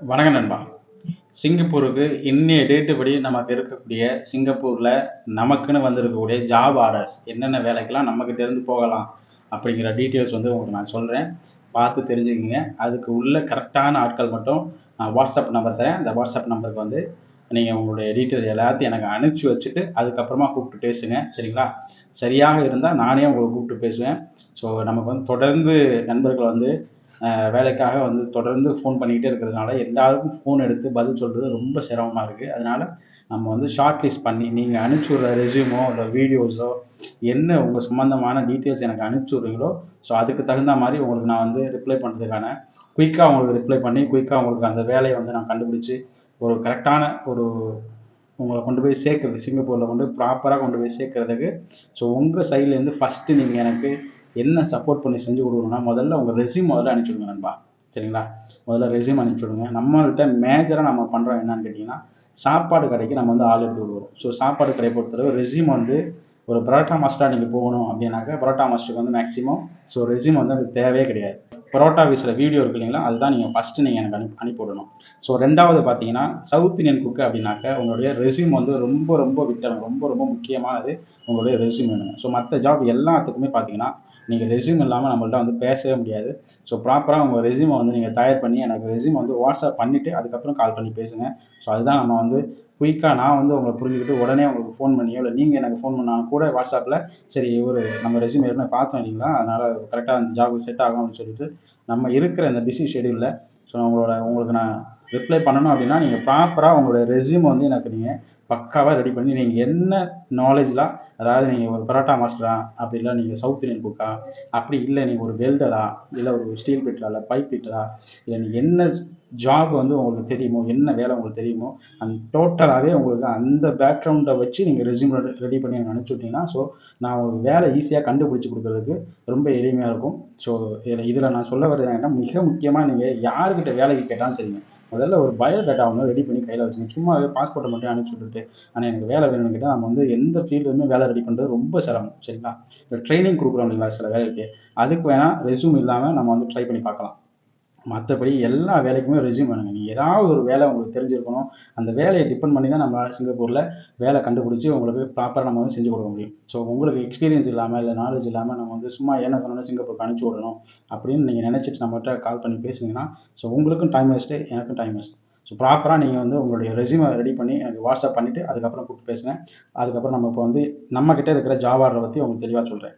வணக்கம் நண்பா. சிங்கப்பூருக்கு இன்னைய டேட்டு படி நமக்கு இருக்கக்கூடிய சிங்கப்பூரில் நமக்குன்னு வந்திருக்கக்கூடிய ஜாப் ஆர்டர்ஸ் என்னென்ன வேலைக்கெல்லாம் நம்மக்கிட்ட இருந்து போகலாம் அப்படிங்கிற டீட்டெயில்ஸ் வந்து உங்களுக்கு நான் சொல்கிறேன் பார்த்து தெரிஞ்சுக்கிங்க. அதுக்கு உள்ள கரெக்டான ஆட்கள் மட்டும் நான் வாட்ஸ்அப் நம்பர் தரேன். அந்த வாட்ஸ்அப் நம்பருக்கு வந்து நீங்கள் உங்களுடைய டீட்டெயில் எல்லாத்தையும் எனக்கு அனுப்பிச்சி வச்சுட்டு அதுக்கப்புறமா கூப்பிட்டு பேசுங்க. சரிங்களா? சரியாக இருந்தால் நானே உங்களை கூப்பிட்டு பேசுவேன். ஸோ நமக்கு வந்து தொடர்ந்து நண்பர்கள் வந்து வேலைக்காக வந்து தொடர்ந்து ஃபோன் பண்ணிக்கிட்டே இருக்கிறதுனால எல்லாருக்கும் ஃபோன் எடுத்து பதில் சொல்கிறது ரொம்ப சிரமமாக இருக்குது அதனால் நம்ம வந்து ஷார்ட் லிஸ்ட் பண்ணி நீங்கள் அனுப்பிச்சி விட்ற ரெசியூமோ இல்லை வீடியோஸோ என்ன உங்கள் சம்மந்தமான டீட்டெயில்ஸ் எனக்கு அனுப்பிச்சி விட்றீங்களோ ஸோ அதுக்கு தகுந்த மாதிரி உங்களுக்கு நான் வந்து ரிப்ளை பண்ணுறதுக்கான குயிக்காக உங்களுக்கு ரிப்ளை பண்ணி குயிக்காக உங்களுக்கு அந்த வேலையை வந்து நான் கண்டுபிடிச்சி ஒரு கரெக்டான ஒரு உங்களை கொண்டு போய் சேர்க்குறது சிங்கப்பூரில் கொண்டு ப்ராப்பராக கொண்டு போய் சேர்க்கறதுக்கு ஸோ உங்கள் சைட்லேருந்து ஃபஸ்ட்டு நீங்கள் எனக்கு என்ன சப்போர்ட் பண்ணி செஞ்சு கொடுக்கணும்னா முதல்ல உங்கள் ரெஸ்யூம் முதல்ல அனுப்பிச்சுடுங்க நண்பா. சரிங்களா? முதல்ல ரெஸ்யூம் அனுப்பிச்சி விடுங்க. மேஜராக நம்ம பண்ணுறோம் என்னன்னு கேட்டிங்கன்னா சாப்பாடு கடைக்கு நம்ம வந்து ஆள் எடுத்து விடுவோம் ஸோ சாப்பாடு கடை பொறுத்தளவு ரெஸ்யூம் வந்து ஒரு பரோட்டா மாஸ்டராக நீங்கள் போகணும் அப்படின்னாக்கா பரோட்டா மாஸ்டருக்கு வந்து மேக்ஸிமம் ஸோ ரெஸ்யூம் வந்து அது தேவையே கிடையாது. பரோட்டா வீஸில் வீடியோ இருக்கு இல்லைங்களா? அதுதான் நீங்கள் ஃபஸ்ட்டு நீங்கள் எனக்கு அனுப்பி அனுப்பி விடணும். ஸோ ரெண்டாவது பார்த்தீங்கன்னா சவுத் இந்தியன் குக்கு அப்படின்னாக்க உங்களுடைய ரெஸ்யூம் வந்து ரொம்ப ரொம்ப விட்டணும். ரொம்ப ரொம்ப முக்கியமானது உங்களுடைய ரெஸ்யூம் வேணுங்க. ஸோ மற்ற ஜாப் எல்லாத்துக்குமே பார்த்தீங்கன்னா நீங்கள் ரெஸ்யூம் இல்லாமல் நம்மள்ட்ட வந்து பேசவே முடியாது. ஸோ ப்ராப்பராக உங்கள் ரெஸ்யூமை வந்து நீங்கள் தயார் பண்ணி எனக்கு ரெஸ்யூம் வந்து வாட்ஸ்அப் பண்ணிவிட்டு அதுக்கப்புறம் கால் பண்ணி பேசுங்க. ஸோ அதுதான் நம்ம வந்து குயிக்காக நான் வந்து உங்களை புரிஞ்சுக்கிட்டு உடனே உங்களுக்கு ஃபோன் பண்ணியோ இல்லை நீங்கள் எனக்கு ஃபோன் பண்ணாலும் கூட வாட்ஸ்அப்பில் சரி ஒரு நம்ம ரெஸ்யூம் ஏற்கனவே பார்த்தோம் இல்லைங்களா? அதனால் கரெக்டாக அந்த ஜாபுக்கு செட் ஆகும் அப்படின்னு சொல்லிட்டு நம்ம இருக்கிற இந்த பிஸி ஷெடியூலில் ஸோ உங்களோட உங்களுக்கு நான் ரிப்ளை பண்ணணும் அப்படின்னா நீங்கள் ப்ராப்பராக உங்களுடைய ரெஸ்யூம் வந்து எனக்கு நீங்கள் பக்காவாக ரெடி பண்ணி நீங்கள் என்ன நாலேஜ்லாம் அதாவது நீங்கள் ஒரு பரோட்டா மாஸ்டரா அப்படி இல்லை நீங்கள் சவுத் இந்தியன் குக்கா அப்படி இல்லை நீங்கள் ஒரு வெல்டரா இல்லை ஒரு ஸ்டீல் பிட்டரா இல்லை பைப் பிட்டரா இல்லை நீங்கள் என்ன ஜாப் வந்து உங்களுக்கு தெரியுமோ என்ன வேலை உங்களுக்கு தெரியுமோ அந்த டோட்டலாகவே உங்களுக்கு அந்த பேக்ரவுண்டை வச்சு நீங்கள் ரெசியூம் ரெடி பண்ணி எனக்கு அனுப்பிச்சி விட்டீங்கன்னா ஸோ நான் ஒரு வேலை ஈஸியாக கண்டுபிடிச்சி கொடுக்கறதுக்கு ரொம்ப எளிமையாக இருக்கும். ஸோ இதில் இதில் நான் சொல்ல வர்றது என்னன்னா மிக முக்கியமாக நீங்கள் யாருக்கிட்ட வேலைக்கு கேட்டாலும் சரிங்க. முதல்ல ஒரு பயோடேட்டா ஒன்று ரெடி பண்ணி கையில் வச்சுங்க சும்மாவே பாஸ்போர்ட்டை மட்டும் அனுப்பிச்சு விட்டுட்டு ஆனால் எனக்கு வேலை வேணும்னு கேட்டால் நம்ம வந்து எந்த ஃபீல்டுமே வேலை ரெடி பண்ணுறது ரொம்ப சிரமம். சரிங்களா? இப்போ ட்ரைனிங் கொடுக்குறோம் இல்லைங்களா சில வேலைக்கு? அதுக்கு வேணால் ரெஸ்யூம் இல்லாமல் நம்ம வந்து ட்ரை பண்ணி பார்க்கலாம். மற்றபடி எல்லா வேலைக்குமே ரெஸ்யூம் வேணுங்க. நீங்கள் ஏதாவது ஒரு வேலை உங்களுக்கு தெரிஞ்சிருக்கணும் அந்த வேலையை டிபெண்ட் பண்ணி தான் நம்மளால் சிங்கப்பூரில் வேலை கண்டுபிடிச்சி உங்களுக்கு ப்ராப்பராக நம்ம வந்து செஞ்சு கொடுக்க முடியும். ஸோ உங்களுக்கு எக்ஸ்பீரியன்ஸ் இல்லாமல் இல்லை நாலேஜ் இல்லாமல் நம்ம வந்து சும்மா என்ன பண்ணணும் சிங்கப்பூருக்கு அனுப்பிச்சி விடணும் அப்படின்னு நீங்கள் நினச்சிட்டு நம்மகிட்ட கால் பண்ணி பேசுனீங்கன்னா ஸோ உங்களுக்கும் டைம் வேஸ்ட்டு எனக்கும் டைம் வேஸ்ட் ஸோ ப்ராப்பராக நீங்கள் வந்து உங்களுடைய ரெஸ்யூமை ரெடி பண்ணி எனக்கு வாட்ஸ்அப் பண்ணிவிட்டு அதுக்கப்புறம் கூப்பிட்டு பேசுங்க. அதுக்கப்புறம் நம்ம இப்போ வந்து நம்மக்கிட்ட இருக்கிற ஜாப் ஆர்டரை பற்றி உங்களுக்கு தெளிவாக சொல்கிறேன்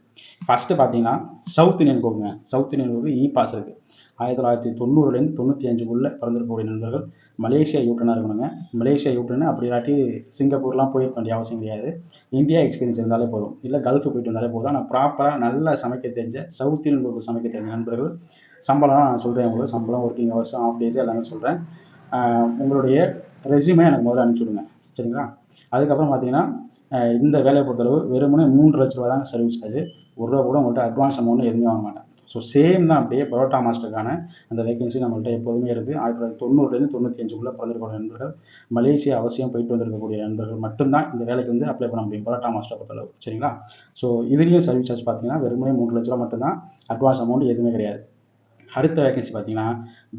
ஃபஸ்ட்டு பார்த்தீங்கன்னா சவுத் இந்தியன் கோவுங்க சவுத் இந்தியன் கோக்கு இ பாஸ் இருக்குது ஆயிரத்தி தொள்ளாயிரத்தி தொண்ணூறுலேருந்து தொண்ணூற்றி அஞ்சுக்குள்ளே பிறந்திருக்கக்கூடிய நண்பர்கள் மலேசியா யூட்டனாக இருக்கணுங்க. மலேசியா யூட்டனு அப்படி இல்லாட்டி சிங்கப்பூர்லாம் போயிருக்க வேண்டிய அவசியம் கிடையாது. இந்தியா எக்ஸ்பீரியன்ஸ் இருந்தாலே போதும். இல்லை கல்ஃபு போயிட்டு வந்தாலே போதும். ஆனால் ப்ராப்பராக நல்லா சமைக்க தெரிஞ்ச சவுத் இந்தியன் குரூப் சமைக்க தெரிஞ்ச நண்பர்கள் சம்பளம் நான் சொல்கிறேன் உங்களுக்கு. சம்பளம் ஒர்க்கிங் ஹவர்ஸ் ஆஃப் டேஸ் எல்லாமே சொல்கிறேன் உங்களுடைய ரெஸ்யூமே எனக்கு முதல்ல அனுப்பிச்சி விடுங்க. சரிங்களா? அதுக்கப்புறம் பார்த்தீங்கன்னா இந்த வேலையை பொறுத்தளவு வெறுமனே மூன்று லட்ச ரூபா தாங்க சர்வீஸ் சார்ஜ் ஒரு ரூபா கூட உங்கள்கிட்ட அட்வான்ஸ் அமௌண்ட் எதுவுமே வாங்க மாட்டேன். ஸோ சேம் தான் அப்படியே பரோட்டா மாஸ்டருக்கான அந்த வேகன்சி நம்மள்கிட்ட எப்போதுமே இருக்குது ஆயிரத்தி தொள்ளாயிரத்தி தொண்ணூறுலேருந்து தொண்ணூற்றி அஞ்சுக்குள்ளே பிறந்திருக்கக்கூடிய நண்பர்கள் மலேசியா அவசியம் போயிட்டு வந்திருக்கக்கூடிய நண்பர்கள் மட்டும்தான் இந்த வேலைக்கு வந்து அப்ளை பண்ண முடியும் பரோட்டா மாஸ்டர் பொறுத்தளவு. சரிங்களா? ஸோ இதுலேயும் சர்வீஸ் சார்ஜ் பார்த்தீங்கன்னா வெறுமனே மூன்று லட்ச ரூபா மட்டும்தான் அட்வான்ஸ் அமௌண்ட் எதுவுமே கிடையாது. அடுத்த வேகன்சி பார்த்தீங்கன்னா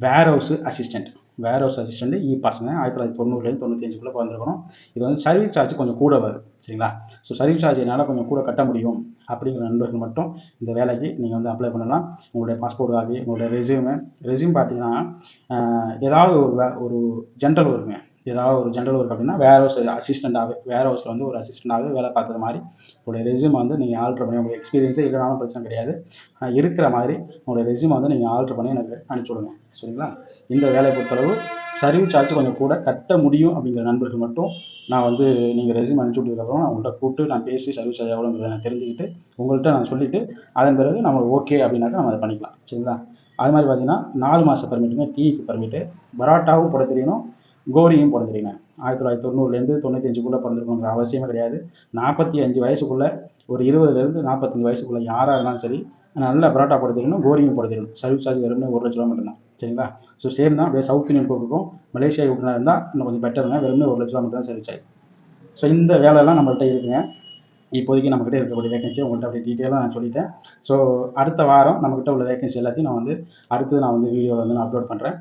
warehouse assistant warehouse assistant இ பசங்க ஆயிரத்தி தொள்ளாயிரத்தி தொண்ணூறுலேருந்து தொண்ணூற்றி அஞ்சுக்குள்ளே பிறந்திருக்கணும். இது வந்து சர்வீஸ் சார்ஜ் கொஞ்சம் கூட வருது சரிங்களா? ஸோ சர்வீஸ் சார்ஜ் என்னால் கொஞ்சம் கூட கட்ட முடியும் அப்படிங்கிற நண்பர்கள் மட்டும் இந்த வேலைக்கு நீங்கள் வந்து அப்ளை பண்ணலாம். உங்களுடைய பாஸ்போர்ட் காப்பி உங்களுடைய ரெஸ்யூமு ரெஸ்யூம் பார்த்தீங்கன்னா ஏதாவது ஒரு ஒரு ஜென்ரல் வருங்க ஏதாவது ஒரு ஜென்ரல் ஒர்க் அப்படின்னா வேர் ஹவுஸ் அசிஸ்டண்ட்டாகவே வேர் ஹவுஸில் வந்து ஒரு அசிஸ்டண்ட்டாகவே வேலை பார்த்தது மாதிரி உங்களுடைய ரெஸ்யூம் வந்து நீங்கள் ஆல்ட்ரு பண்ணி உங்களுக்கு எக்ஸ்பீரியன்ஸே இல்லைனாலும் பிரச்சனை கிடையாது. ஆஹ், இருக்கிற மாதிரி உங்களுடைய ரெஸ்யூம் வந்து நீங்கள் ஆல்ட்ரு பண்ணி எனக்கு அனுப்பிச்சி விடுங்க. சரிங்களா? இந்த வேலையை பொறுத்தளவு சர்வீஸ் சார்ஜ் கொஞ்சம் கூட கட்ட முடியும் அப்படிங்கிற நண்பர்கள் மட்டும் நான் வந்து நீங்கள் ரெஸ்யூம் அனுப்பிச்சி விட்டதுக்கப்புறம் நான் உங்கள்கிட்ட கூப்பிட்டு நான் பேசி சர்வீஸ் சார்ஜ் எவ்வளோங்கிறத நான் தெரிஞ்சுக்கிட்டு உங்கள்கிட்ட நான் சொல்லிவிட்டு அதன் பிறகு நம்ம ஓகே அப்படின்னாக்கா நம்ம அதை பண்ணிக்கலாம். சரிங்களா? அது மாதிரி பார்த்தீங்கன்னா நாலு மாத பர்மிட்டுங்க டிஇபி பர்மிட்டு பராட்டாவும் போட தெரியணும் கோரியும் பிறந்திருக்கேன் ஆயிரத்தி தொள்ளாயிரத்தி தொண்ணூறுலேருந்து தொண்ணூத்தஞ்சுக்குள்ளே பிறந்திருக்கணுங்கிற அவசியமே கிடையாது. நாற்பத்தி அஞ்சு வயசுக்குள்ளே ஒரு இருபதுலேருந்து நாற்பத்தஞ்சு வயசுக்குள்ளே யாராக இருந்தாலும் சரி நல்ல பரோட்டா படுத்திடணும் கோரியும் படுத்திடணும் சர்வீஸ் சார்ஜ் வெறுமனே ஒரு லட்ச ரூபா மட்டும்தான். சரிங்களா? ஸோ சேம் தான். அப்படியே சவுத் இந்தியன் கோக்குக்கும் மலேசியா யூட்டனாக இருந்தால் இன்னும் கொஞ்சம் பெட்டர் தான். வெறுமனே ஒரு லட்ச ரூபா மட்டும் தான் சர்வீஸ் சார்ஜ் ஸோ இந்த வேலையெல்லாம் நம்மள்கிட்ட இருக்குங்க. இப்போதைக்கு நம்மகிட்ட இருக்கக்கூடிய வேகன்சி உங்கள்கிட்ட அப்படி டீட்டெயிலாக நான் சொல்லிட்டேன். ஸோ அடுத்த வாரம் நம்மக்கிட்ட உள்ள வேகன்சி எல்லாத்தையும் நான் வந்து அடுத்து நான் வந்து வீடியோ வந்து நான் அப்லோட் பண்ணுறேன்